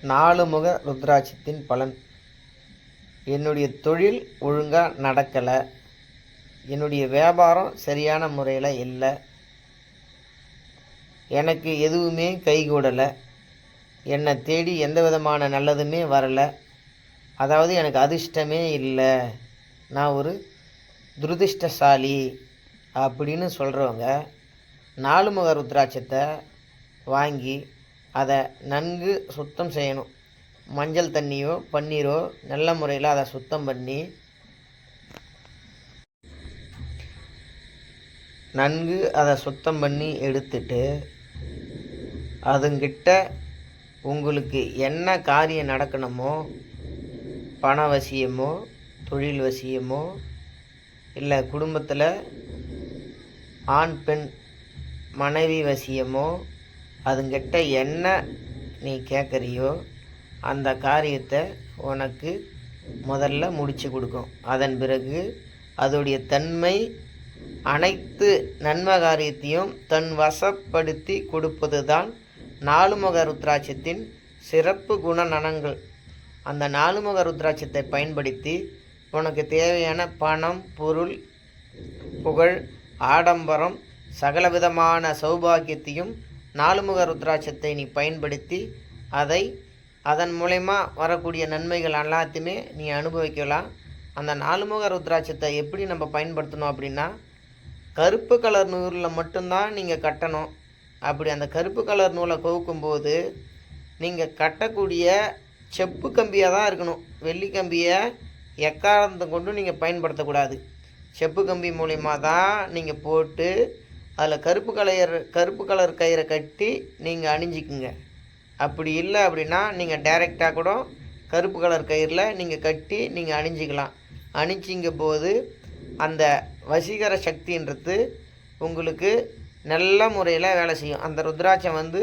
நாலு முக ருத்ராட்சத்தின் பலன். என்னுடைய தொழில் ஒழுங்காக நடக்கலை. என்னுடைய வியாபாரம் சரியான முறையில் இல்லை. எனக்கு எதுவுமே கைகூடலை. என்னை தேடி எந்த விதமான நல்லதுமே வரலை. அதாவது எனக்கு அதிர்ஷ்டமே இல்லை. நான் ஒரு துரதிர்ஷ்டசாலி அப்படின்னு சொல்கிறவங்க நாலு முக ருத்ராட்சத்தை வாங்கி அதை நன்கு சுத்தம் செய்யணும். மஞ்சள் தண்ணியோ பன்னீரோ நல்ல முறையில் அதை சுத்தம் பண்ணி நன்கு அதை சுத்தம் பண்ணி எடுத்துட்டு அதுங்கிட்ட உங்களுக்கு என்ன காரியம் நடக்கணுமோ பண வசியமோ தொழில் வசியமோ இல்லை குடும்பத்தில் ஆண் பெண் மனைவி வசியமோ அதுங்கிட்ட என்ன நீ கேட்குறியோ அந்த காரியத்தை உனக்கு முதல்ல முடித்து கொடுக்கும். அதன் பிறகு அதோடைய தன்மை அனைத்து நன்ம காரியத்தையும் தன் வசப்படுத்தி கொடுப்பது தான் நாலுமுக ருத்ராட்சத்தின் சிறப்பு குணநலங்கள் அந்த நாலுமுக ருத்ராட்சத்தை பயன்படுத்தி உனக்கு தேவையான பணம் பொருள் புகழ் ஆடம்பரம் சகலவிதமான சௌபாகியத்தையும் நாலுமுக ருத்ராட்சத்தை நீ பயன்படுத்தி அதை அதன் மூலயமா வரக்கூடிய நன்மைகள் எல்லாத்தையுமே நீ அனுபவிக்கலாம். அந்த நாலுமுக ருத்ராட்சத்தை எப்படி நம்ம பயன்படுத்தணும் அப்படின்னா கருப்பு கலர் நூலில் மட்டும்தான் நீங்கள் கட்டணும். அப்படி அந்த கருப்பு கலர் நூலை கோக்கும்போது நீங்கள் கட்டக்கூடிய செப்பு கம்பியாக தான் இருக்கணும். வெள்ளி கம்பியை எக்காரணத்தை கொண்டு நீங்கள் பயன்படுத்தக்கூடாது. செப்பு கம்பி மூலிமா தான் நீங்கள் போட்டு அதில் கருப்பு கலையர் கருப்பு கலர் கயிறை கட்டி நீங்கள் அணிஞ்சிக்குங்க. அப்படி இல்லை அப்படின்னா நீங்கள் டைரெக்டாக கூட கருப்பு கலர் கயிறில் நீங்கள் கட்டி நீங்கள் அணிஞ்சிக்கலாம். அணிஞ்சிங்க போது அந்த வசீகர சக்தின்றது உங்களுக்கு நல்ல முறையில் வேலை செய்யும். அந்த ருத்ராட்சம் வந்து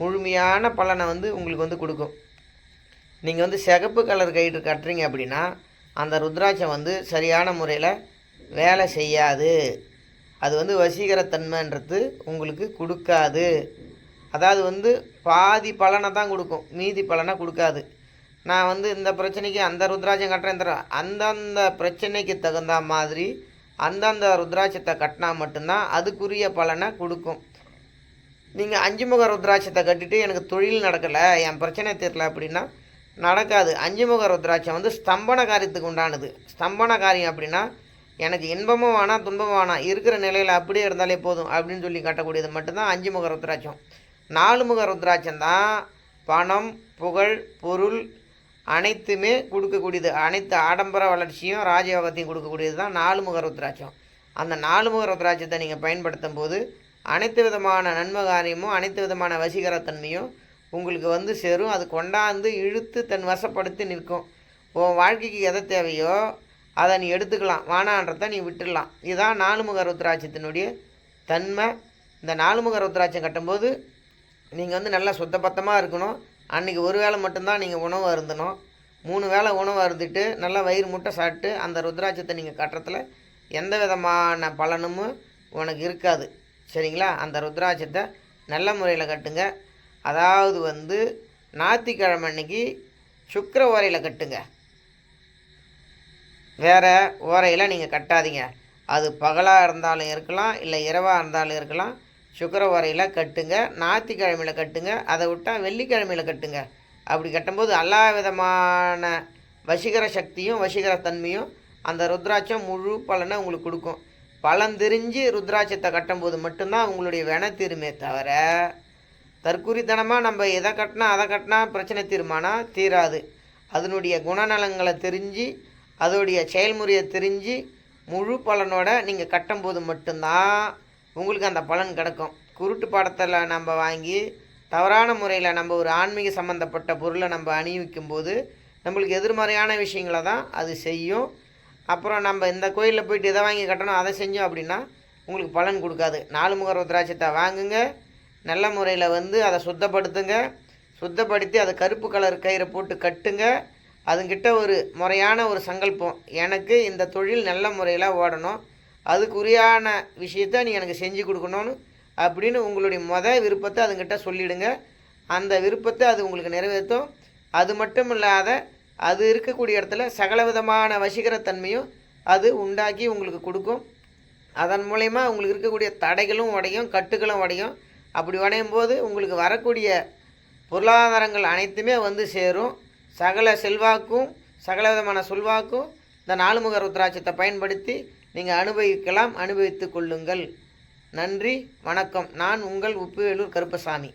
முழுமையான பலனை வந்து உங்களுக்கு வந்து கொடுக்கும். நீங்கள் வந்து சிகப்பு கலர் கயிறு கட்டுறீங்க அப்படின்னா அந்த ருத்ராட்சம் வந்து சரியான முறையில் வேலை செய்யாது. அது வந்து வசீகரத்தன்மைன்றது உங்களுக்கு கொடுக்காது. அதாவது வந்து பாதி பலனை தான் கொடுக்கும். மீதி பலனை கொடுக்காது. நான் வந்து இந்த பிரச்சனைக்கு அந்த ருத்ராட்சம் கட்டுறேன் இந்த அந்தந்த பிரச்சனைக்கு தகுந்த மாதிரி அந்தந்த ருத்ராட்சத்தை கட்டினா மட்டும்தான் அதுக்குரிய பலனை கொடுக்கும். நீங்கள் அஞ்சு முக ருத்ராட்சத்தை கட்டிட்டு எனக்கு தொழில் நடக்கலை என் பிரச்சனை தீரல அப்படின்னா நடக்காது. அஞ்சு முக ருத்ராட்சம் வந்து ஸ்தம்பன காரியத்துக்கு உண்டானது. ஸ்தம்பன காரியம் அப்படின்னா எனக்கு இன்பமும் வேணாம் துன்பமும் வேணாம். இருக்கிற நிலையில் அப்படியே இருந்தாலே போதும் அப்படின்னு சொல்லி காட்டக்கூடியது மட்டும்தான் அஞ்சு முக ருத்ராட்சம். நாலு முக ருத்ராட்சம் தான் பணம் புகழ் பொருள் அனைத்துமே கொடுக்கக்கூடியது. அனைத்து ஆடம்பர வளர்ச்சியும் ராஜயோகத்தையும் கொடுக்கக்கூடியது தான் நாலு முக ருத்ராட்சம். அந்த நாலு முக ருத்ராட்சத்தை நீங்கள் பயன்படுத்தும் போது அனைத்து விதமான நன்மை காரியமும் அனைத்து விதமான வசீகரத்தன்மையும் உங்களுக்கு வந்து சேரும். அது கொண்டாந்து இழுத்து தன் வசப்படுத்தி நிற்கும். உன் வாழ்க்கைக்கு எதை தேவையோ அதை நீ எடுத்துக்கலாம். வானான்றதை நீ விட்டுடலாம். இதுதான் நாலுமுக ருத்ராட்சத்தினுடைய தன்மை. இந்த நாலுமுக ருத்ராட்சம் கட்டும்போது நீங்கள் வந்து நல்லா சுத்தபத்தமாக இருக்கணும். அன்றைக்கி ஒரு வேளை மட்டும்தான் நீங்கள் உணவு அருந்தணும். மூணு வேளை உணவு அருந்திட்டு நல்லா வயிறு முட்டை சாப்பிட்டு அந்த ருத்ராட்சத்தை நீங்கள் கட்டுறதுல எந்த விதமான பலனும் உனக்கு இருக்காது. சரிங்களா? அந்த ருத்ராட்சத்தை நல்ல முறையில் கட்டுங்க. அதாவது வந்து ஞாயிற்றுக்கிழமை அன்னைக்கு சுக்கர உரையில் கட்டுங்க. வேறு ஓரையில் நீங்கள் கட்டாதீங்க. அது பகலாக இருந்தாலும் இருக்கலாம் இல்லை இரவாக இருந்தாலும் இருக்கலாம். சுக்கர ஓரையில் கட்டுங்க. ஞாயிற்றுக்கிழமையில் கட்டுங்க. அதை விட்டால் வெள்ளிக்கிழமையில் கட்டுங்க. அப்படி கட்டும்போது எல்லா விதமான வசீகர சக்தியும் வசீகர தன்மையும் அந்த ருத்ராட்சம் முழு பலனை உங்களுக்கு கொடுக்கும். பலன் தெரிஞ்சு ருத்ராட்சத்தை கட்டும்போது மட்டும்தான் உங்களுடைய வென தீருமே தவிர தற்குறித்தனமாக நம்ம எதை கட்டினா அதை கட்டினா பிரச்சனை தீருமானா தீராது. அதனுடைய குணநலங்களை தெரிஞ்சு அதோடைய செயல்முறையை தெரிஞ்சு முழு பலனோட நீங்கள் கட்டும்போது மட்டும்தான் உங்களுக்கு அந்த பலன் கிடைக்கும். குருட்டு பாடத்தில் நம்ம வாங்கி தவறான முறையில் நம்ம ஒரு ஆன்மீக சம்மந்தப்பட்ட பொருளை நம்ம அணிவிக்கும் போது நம்மளுக்கு எதிர்மறையான விஷயங்களை தான் அது செய்யும். அப்புறம் நம்ம இந்த கோயிலில் போயிட்டு இதை வாங்கி கட்டணும் அதை செஞ்சோம் அப்படின்னா உங்களுக்கு பலன் கொடுக்காது. நாலு முக ருத்ராட்சத்தை வாங்குங்க. நல்ல முறையில் வந்து அதை சுத்தப்படுத்துங்க. சுத்தப்படுத்தி அதை கருப்பு கலர் கயிறை போட்டு கட்டுங்க. அதுங்கிட்ட ஒரு முறையான ஒரு சங்கல்பம். எனக்கு இந்த தொழில் நல்ல முறையில் ஓடணும். அதுக்குரியான விஷயத்த நீ எனக்கு செஞ்சு கொடுக்கணும்னு அப்படின்னு உங்களுடைய மொத விருப்பத்தை அதுங்கிட்ட சொல்லிடுங்க. அந்த விருப்பத்தை அது உங்களுக்கு நிறைவேற்றும். அது மட்டும் இல்லாத அது இருக்கக்கூடிய இடத்துல சகலவிதமான வசீகரத்தன்மையும் அது உண்டாக்கி உங்களுக்கு கொடுக்கும். அதன் மூலயமா உங்களுக்கு இருக்கக்கூடிய தடைகளும் உடையும் கட்டுகளும் உடையும். அப்படி உடையும் போது உங்களுக்கு வரக்கூடிய பொருளாதாரங்கள் அனைத்துமே வந்து சேரும். சகல செல்வாக்கும் சகல விதமான சொல்வாக்கும் இந்த நாலுமுக ருத்ராட்சத்தை பயன்படுத்தி நீங்கள் அனுபவிக்கலாம் அனுபவித்து கொள்ளுங்கள். நன்றி வணக்கம். நான் உங்கள் உப்புவேலூர் கருப்பசாமி.